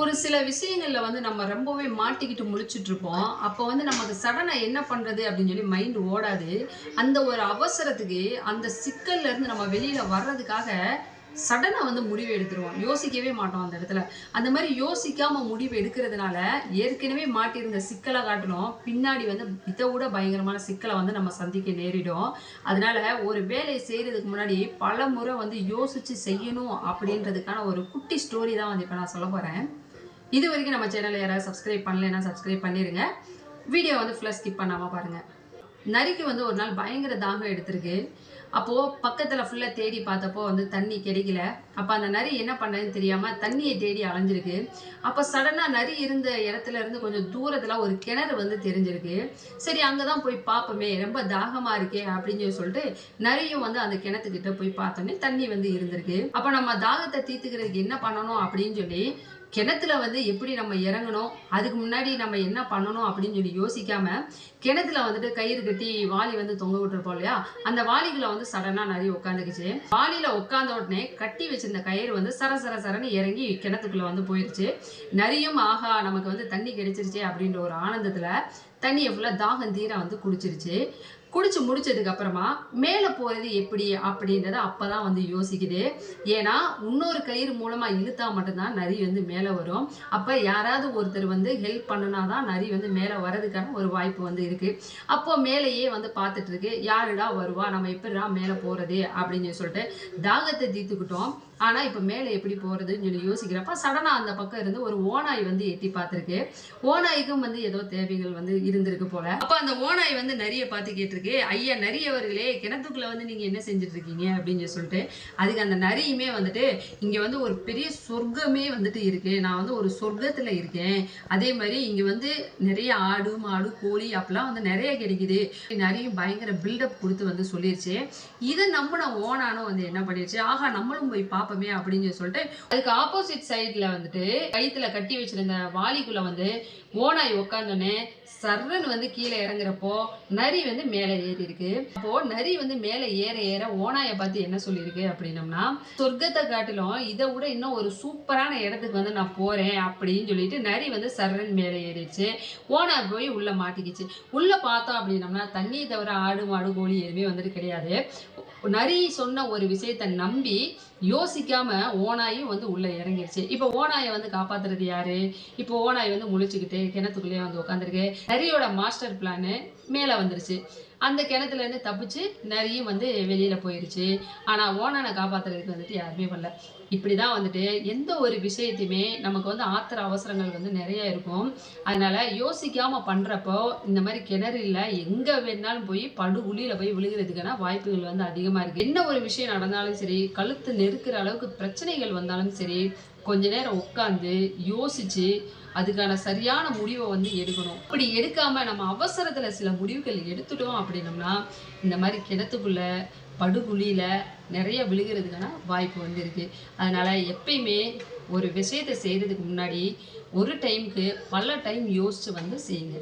ஒரு சில விஷயங்கள்ல வந்து நம்ம ரொம்பவே மாட்டிக்கிட்டு முழிச்சிட்டு இருப்போம் அப்போ வந்து நமக்கு சடனா என்ன பண்றது அப்படின்னு சொல்லி மைண்ட் ஓடாது. அந்த ஒரு அவசரத்துக்கு அந்த சிக்கல்ல இருந்து நம்ம வெளியில வர்றதுக்காக சடனாக வந்து முடிவு எடுத்துருவோம். யோசிக்கவே மாட்டோம் அந்த இடத்துல. அந்த மாதிரி யோசிக்காம முடிவு எடுக்கிறதுனால ஏற்கனவே மாட்டியிருந்த சிக்கலை காட்டணும் பின்னாடி வந்து இதை விட பயங்கரமான சிக்கலை வந்து நம்ம சந்திக்க நேரிடும். அதனால ஒரு வேலையை செய்கிறதுக்கு முன்னாடி பல முறை வந்து யோசிச்சு செய்யணும் அப்படின்றதுக்கான ஒரு குட்டி ஸ்டோரி தான் வந்து இப்போ நான் சொல்ல போகிறேன் இது வரைக்கும் நம்ம சேனலில் யாராவது சப்ஸ்கிரைப் பண்ணலைன்னா சப்ஸ்கிரைப் பண்ணிடுங்க வீடியோ வந்து ஃபுல்லாக ஸ்கிப் பண்ணாமல் பாருங்கள் நரிக்கு வந்து ஒரு நாள் பயங்கர தாகம் எடுத்திருக்கு. அப்போது பக்கத்தில் ஃபுல்லாக தேடி பார்த்தப்போ வந்து தண்ணி கிடைக்கல. அப்போ அந்த நரி என்ன பண்ணதுன்னு தெரியாமல் தண்ணியை தேடி அலைஞ்சிருக்கு. அப்போ சடனாக நரி இருந்த இடத்துல இருந்து கொஞ்சம் தூரத்தில் ஒரு கிணறு வந்து தெரிஞ்சிருக்கு. சரி அங்கே தான் போய் பார்ப்போமே ரொம்ப தாகமாக இருக்கே அப்படின்னு சொல்லி சொல்லிட்டு நரியும் வந்து அந்த கிணத்துக்கிட்ட போய் பார்த்தோன்னே தண்ணி வந்து இருந்திருக்கு. அப்போ நம்ம தாகத்தை தீர்த்துக்கிறதுக்கு என்ன பண்ணணும் அப்படின்னு சொல்லி கிணத்துல வந்து எப்படி நம்ம இறங்கணும் அதுக்கு முன்னாடி நம்ம என்ன பண்ணணும் அப்படின்னு சொல்லி யோசிக்காம கிணத்துல வந்துட்டு கயிறு கட்டி வாளி வந்து தொங்க விட்டுருப்போம் இல்லையா? அந்த வாலிகளை வந்து சடனா நிறைய உட்காந்துக்குச்சு. வாலியில் உட்காந்த உடனே கட்டி வச்சிருந்த கயிறு வந்து சர சர சரன்னு இறங்கி கிணத்துக்குள்ள வந்து போயிருச்சு. நிறையும் ஆஹா நமக்கு வந்து தண்ணி கிடைச்சிருச்சு அப்படின்ற ஒரு ஆனந்தத்துல தண்ணியை ஃபுல்லாக தாகம் தீர வந்து குடிச்சிருச்சு. குடிச்சு முடிச்சதுக்கு அப்புறமா மேலே போகிறது எப்படி அப்படின்றத அப்போ தான் வந்து யோசிக்குது. ஏன்னா இன்னொரு கயிறு மூலமாக இழுத்தா மட்டும்தான் நரி வந்து மேலே வரும். அப்போ யாராவது ஒருத்தர் வந்து ஹெல்ப் பண்ணுனா தான் நரி வந்து மேலே வர்றதுக்கான ஒரு வாய்ப்பு வந்து இருக்குது அப்போ மேலேயே வந்து பார்த்துட்டு இருக்கு யாருடா வருவா? நம்ம எப்படிடா மேலே போகிறது அப்படின்னு சொல்லிட்டு தாகத்தை தீர்த்துக்கிட்டோம். ஆனால் இப்போ மேலே எப்படி போகிறதுன்னு சொல்லி யோசிக்கிறப்ப சடனாக அந்த பக்கம் இருந்து ஒரு ஓனாய் வந்து எட்டி பார்த்துருக்கு. ஓனாய்க்கும் வந்து ஏதோ தேவைகள் வந்து இருந்திருக்கு போல. அப்போ அந்த ஓனாய் வந்து நிறைய பார்த்து கேட்டிருக்கு ஐயா நரியவர்களே கிணத்துக்குள்ள வந்து நீங்கள் என்ன செஞ்சுட்டு இருக்கீங்க அப்படின்னு சொல்லிட்டு அதுக்கு அந்த நரியுமே வந்துட்டு இங்கே வந்து ஒரு பெரிய சொர்க்கமே வந்துட்டு இருக்கு. நான் வந்து ஒரு சொர்க்கத்தில் இருக்கேன். அதே மாதிரி இங்கே வந்து நிறைய ஆடு மாடு கோழி அப்பெல்லாம் வந்து நிறைய கிடைக்குது. நரியும் பயங்கர பில்டப் கொடுத்து வந்து சொல்லிருச்சு. இதை நம்பின ஓனானும் வந்து என்ன பண்ணிருச்சு ஆகா நம்மளும் போய் பார்ப்போமே அப்படின்னு சொல்லிட்டு அதுக்கு ஆப்போசிட் சைட்ல வந்துட்டு கயித்துல கட்டி வச்சிருந்த வாலிக்குள்ள வந்து ஓனாய் உட்காந்தோன்னே சர்ரன் வந்து கீழே இறங்குறப்போ நரி வந்து மேலே ஏறி இருக்கு அப்போ நரி வந்து மேலே ஏற ஏற ஓனாயை பார்த்து என்ன சொல்லியிருக்கு அப்படின்னம்னா சொர்க்கத்தை காட்டிலும் இதை விட இன்னும் ஒரு சூப்பரான இடத்துக்கு வந்து நான் போறேன் அப்படின்னு சொல்லிட்டு நரி வந்து சர்ரன் மேலே ஏறிடுச்சு. ஓனாய் போய் உள்ள மாட்டிக்கிச்சு. உள்ள பார்த்தோம் அப்படின்னம்னா தண்ணியை தவிர ஆடு மாடு கோழி எதுவுமே வந்துட்டு கிடையாது. நரி சொன்ன ஒரு விஷயத்தை நம்பி யோசிக்காம ஓனாயும் வந்து உள்ள இறங்கிருச்சு. இப்போ ஓனாயை வந்து காப்பாத்துறது யாரு? இப்போ ஓனாய் வந்து முழிச்சுக்கிட்டு கிணத்துக்குள்ளேயே வந்து உட்காந்துருக்கு ஹரியோட மாஸ்டர் பிளானு மேலே வந்துருச்சு. அந்த கிணத்துலேருந்து தப்பிச்சு நரியும் வந்து வெளியில் போயிடுச்சு ஆனால் ஓனனை காப்பாற்றுறதுக்கு வந்துட்டு யாருமே பண்ணல இப்படிதான் வந்துட்டு எந்த ஒரு விஷயத்தையுமே நமக்கு வந்து ஆத்திர அவசரங்கள் வந்து நிறைய இருக்கும். அதனால் யோசிக்காமல் பண்ணுறப்போ இந்த மாதிரி கிணறில் எங்கே வேணாலும் போய் படு உளியில் போய் விழுகிறதுக்கான வாய்ப்புகள் வந்து அதிகமாக இருக்குது என்ன ஒரு விஷயம் நடந்தாலும் சரி கழுத்து நெருக்கிற அளவுக்கு பிரச்சனைகள் வந்தாலும் சரி கொஞ்ச நேரம் உட்காந்து யோசிச்சு அதுக்கான சரியான முடிவை வந்து எடுக்கணும். அப்படி எடுக்காமல் நம்ம அவசரத்தில் சில முடிவுகள் எடுத்துட்டோம் அப்படின்னம்னா இந்த மாதிரி கிணத்துக்குள்ள படுகுழியில நிறைய விழுகிறதுக்கான வாய்ப்பு வந்து இருக்கு அதனால எப்பயுமே ஒரு விஷயத்தை செய்யறதுக்கு முன்னாடி ஒரு டைம்க்கு பல டைம் யோசிச்சு வந்து செய்யுங்க.